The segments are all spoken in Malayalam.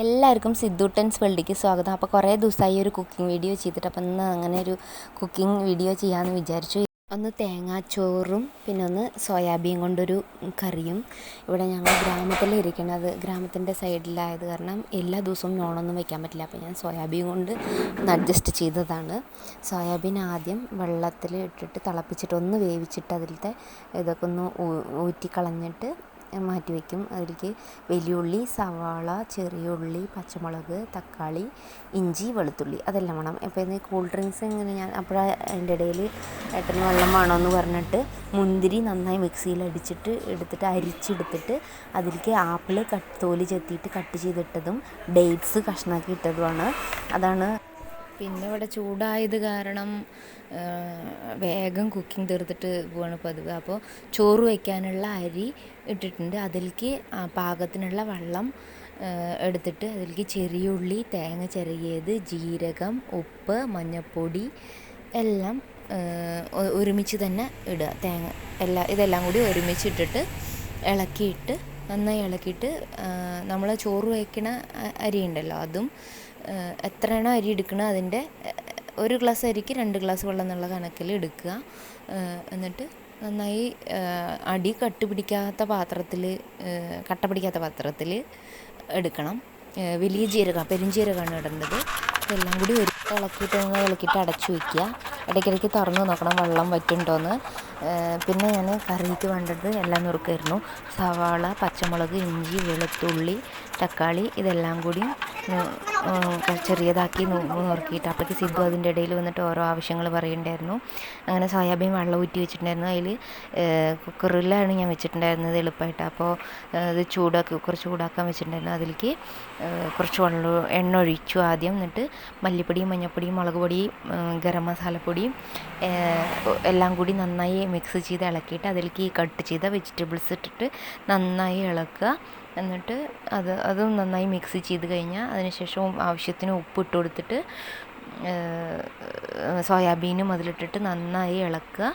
എല്ലാവർക്കും സിദ്ധുട്ടൻസ് വേൾഡിക്ക് സ്വാഗതം. അപ്പോൾ കുറേ ദിവസമായി ഒരു കുക്കിംഗ് വീഡിയോ ചെയ്തിട്ട് അപ്പം ഇന്ന് അങ്ങനെ ഒരു കുക്കിംഗ് വീഡിയോ ചെയ്യാമെന്ന് വിചാരിച്ചു. ഒന്ന് തേങ്ങാച്ചോറും പിന്നെ ഒന്ന് സോയാബീൻ കൊണ്ടൊരു കറിയും. ഇവിടെ ഞങ്ങൾ ഗ്രാമത്തിലിരിക്കണത് ഗ്രാമത്തിന്റെ സൈഡിലായത് കാരണം എല്ലാ ദിവസവും നോണൊന്നും വയ്ക്കാൻ പറ്റില്ല. അപ്പോൾ ഞാൻ സോയാബീൻ കൊണ്ട് ഒന്ന് അഡ്ജസ്റ്റ് ചെയ്തതാണ്. സോയാബീൻ ആദ്യം വെള്ളത്തിൽ ഇട്ടിട്ട് തിളപ്പിച്ചിട്ട് ഒന്ന് വേവിച്ചിട്ട് അതിലത്തെ ഇതൊക്കെ ഒന്ന് ഊറ്റിക്കളഞ്ഞിട്ട് മാറ്റി വയ്ക്കും. അതിലേക്ക് വലിയുള്ളി സവാള ചെറിയുള്ളി പച്ചമുളക് തക്കാളി ഇഞ്ചി വെളുത്തുള്ളി അതെല്ലാം വേണം. അപ്പോൾ ഇന്ന് കൂൾ ഡ്രിങ്ക്സ് എങ്ങനെ ഞാൻ അപ്പോഴാണ് അതിന്റെ ഇടയിൽ ഏട്ടന് വെള്ളം വേണമെന്ന് പറഞ്ഞിട്ട് മുന്തിരി നന്നായി മിക്സിയിൽ അടിച്ചിട്ട് എടുത്തിട്ട് അരിച്ചെടുത്തിട്ട് അതിലേക്ക് ആപ്പിൾ കട്ട് തോൽ ചെത്തിയിട്ട് കട്ട് ചെയ്തിട്ടതും ഡേറ്റ്സ് കഷ്ണാക്കി ഇട്ടതുമാണ്. അതാണ് പിന്നെ ഇവിടെ ചൂടായത് കാരണം വേഗം കുക്കിംഗ് തീർത്തിട്ട് പോവാണ് പതിവ്. അപ്പോൾ ചോറ് വയ്ക്കാനുള്ള അരി ഇട്ടിട്ടുണ്ട്. അതിലേക്ക് പാകത്തിനുള്ള വെള്ളം എടുത്തിട്ട് അതിലേക്ക് ചെറിയ ഉള്ളി തേങ്ങ ചിരകിയത് ജീരകം ഉപ്പ് മഞ്ഞൾപ്പൊടി എല്ലാം ഒരുമിച്ച് തന്നെ ഇടുക. തേങ്ങ എല്ലാ ഇതെല്ലാം കൂടി ഒരുമിച്ച് ഇട്ടിട്ട് ഇളക്കിയിട്ട് നന്നായി ഇളക്കിയിട്ട് നമ്മൾ ചോറ് വയ്ക്കണ അരി ഉണ്ടല്ലോ അതും എത്രയാണോ അരി എടുക്കണോ അതിന്റെ ഒരു ഗ്ലാസ് അരിക്ക് രണ്ട് ഗ്ലാസ് വെള്ളം എന്നുള്ള കണക്കിൽ എടുക്കുക. എന്നിട്ട് നന്നായി അടി കട്ട് പിടിക്കാത്ത പാത്രത്തിൽ കട്ട പിടിക്കാത്ത പാത്രത്തിൽ എടുക്കണം. വലിയ ജീരകം പെരുംജീരകമാണ് ഇടേണ്ടത്. എല്ലാം കൂടി ഒരു ഇളക്കിയിട്ട് ഒന്ന് ഇളക്കിയിട്ട് അടച്ചു വയ്ക്കുക. ഇടയ്ക്കിടയ്ക്ക് തുറന്ന് നോക്കണം വെള്ളം വറ്റുണ്ടോയെന്ന് പിന്നെ ഞാൻ കറിക്ക് വേണ്ടത് എല്ലാം നുറുക്കായിരുന്നു. സവാള പച്ചമുളക് ഇഞ്ചി വെളുത്തുള്ളി തക്കാളി ഇതെല്ലാം കൂടി ചെറിയതാക്കി നുറുക്കിയിട്ട് അപ്പോഴേക്ക് സിദ്ധു അതിന്റെ ഇടയിൽ വന്നിട്ട് ഓരോ ആവശ്യങ്ങൾ പറയുന്നുണ്ടായിരുന്നു. അങ്ങനെ സോയാബീൻ വെള്ളം ഊറ്റി വെച്ചിട്ടുണ്ടായിരുന്നു. അതിൽ കുക്കറിലാണ് ഞാൻ വെച്ചിട്ടുണ്ടായിരുന്നത് എളുപ്പമായിട്ട്. അപ്പോൾ ഇത് ചൂടാക്കി കുക്കർ ചൂടാക്കാൻ വെച്ചിട്ടുണ്ടായിരുന്നു. അതിലേക്ക് കുറച്ച് വെള്ളം എണ്ണ ഒഴിച്ചു ആദ്യം. എന്നിട്ട് മല്ലിപ്പൊടിയും മഞ്ഞൾപ്പൊടിയും മുളക് പൊടിയും ഗരം മസാലപ്പൊടിയും എല്ലാം കൂടി നന്നായി മിക്സ് ചെയ്ത് ഇളക്കിയിട്ട് അതിലേക്ക് ഈ കട്ട് ചെയ്ത വെജിറ്റബിൾസ് ഇട്ടിട്ട് നന്നായി ഇളക്കുക. എന്നിട്ട് അത് അതും നന്നായി മിക്സ് ചെയ്ത് കഴിഞ്ഞാൽ അതിനുശേഷം ആവശ്യത്തിന് ഉപ്പ് ഇട്ട് കൊടുത്തിട്ട് സോയാബീനും അതിലിട്ടിട്ട് നന്നായി ഇളക്കുക.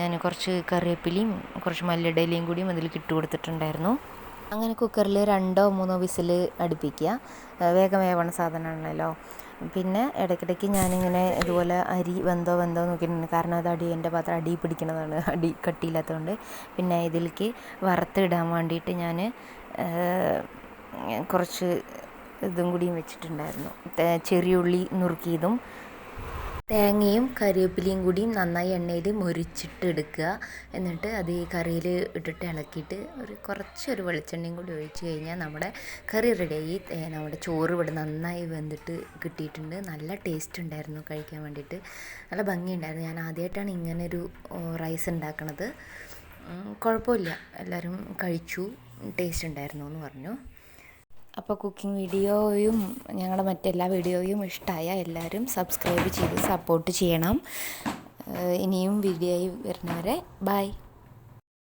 ഞാൻ കുറച്ച് കറിവേപ്പിലയും കുറച്ച് മല്ലിടയിലയും കൂടിയും അതിലേക്ക് ഇട്ട് കൊടുത്തിട്ടുണ്ടായിരുന്നു. അങ്ങനെ കുക്കറിൽ രണ്ടോ മൂന്നോ വിസിൽ അടുപ്പിക്കുക. വേഗം വേവണ സാധനമാണല്ലോ. പിന്നെ ഇടയ്ക്കിടയ്ക്ക് ഞാനിങ്ങനെ ഇതുപോലെ അരി വെന്തോ വെന്തോ നോക്കിയിട്ടുണ്ട്. കാരണം അത് അടി എന്റെ പാത്രം അടി പിടിക്കുന്നതാണ് അടി കട്ടിയില്ലാത്തതുകൊണ്ട്. പിന്നെ ഇതിലേക്ക് വറുത്തിടാൻ വേണ്ടിയിട്ട് ഞാൻ കുറച്ച് ഇതും കൂടിയും വെച്ചിട്ടുണ്ടായിരുന്നു. ചെറിയുള്ളി നുറുക്കിയതും തേങ്ങയും കറിവേപ്പിലയും കൂടി നന്നായി എണ്ണയിൽ മൊരിച്ചിട്ട് എടുക്കുക. എന്നിട്ട് അത് ഈ കറിയിൽ ഇട്ടിട്ട് ഇളക്കിയിട്ട് ഒരു കുറച്ചൊരു വെളിച്ചെണ്ണയും കൂടി ഒഴിച്ച് കഴിഞ്ഞാൽ നമ്മുടെ കറി റെഡിയായി നമ്മുടെ ചോറ് ഇവിടെ നന്നായി വെന്തിട്ട് കിട്ടിയിട്ടുണ്ട്. നല്ല ടേസ്റ്റ് ഉണ്ടായിരുന്നു കഴിക്കാൻ വേണ്ടിയിട്ട്. നല്ല ഭംഗിയുണ്ടായിരുന്നു. ഞാൻ ആദ്യമായിട്ടാണ് ഇങ്ങനൊരു റൈസ് ഉണ്ടാക്കണത്. കുഴപ്പമില്ല. എല്ലാവരും കഴിച്ചു. ടേസ്റ്റ് ഉണ്ടായിരുന്നു എന്ന് പറഞ്ഞു. അപ്പോൾ കുക്കിംഗ് വീഡിയോയും ഞങ്ങളുടെ മറ്റെല്ലാ വീഡിയോയും ഇഷ്ടമായ എല്ലാവരും സബ്സ്ക്രൈബ് ചെയ്ത് സപ്പോർട്ട് ചെയ്യണം. ഇനിയും വീഡിയോ വരുന്നവരെ ബൈ